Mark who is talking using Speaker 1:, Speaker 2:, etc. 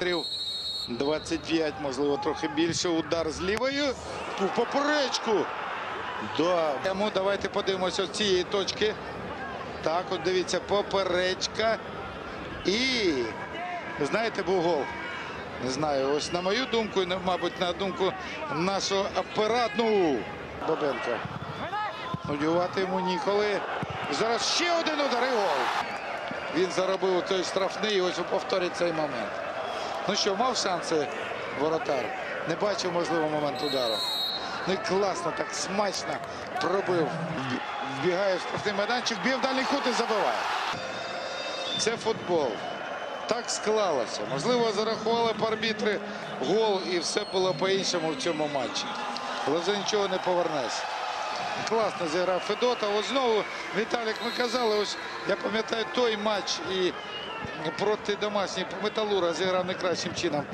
Speaker 1: метрів. 25, можливо, трохи більше. Удар з лівою. В поперечку. Да. Давайте подивимося з цієї точки. Так, от дивіться, поперечка. І, знаєте, був гол. Не знаю, ось на мою думку, мабуть, на думку нашого апаратну Бабенка. Нудювати йому ніколи. Зараз ще один удар і гол. Він заробив той штрафний, і ось повторить цей момент. Ну що, мав шанси воротар. Не бачив, можливо, момент удару. Ну і класно, так смачно пробив. Вбігає в штрафний майданчик, б'є в дальній кут і забиває. Це футбол. Так склалося. Можливо, зарахували б арбітри гол і все було по-іншому в цьому матчі. Але вже нічого не повернеш. Класно зіграв Федота. Ось знову Віталік, ми казали, ось я пам'ятаю той матч і проти домашніх Металура зіграв найкращим чином.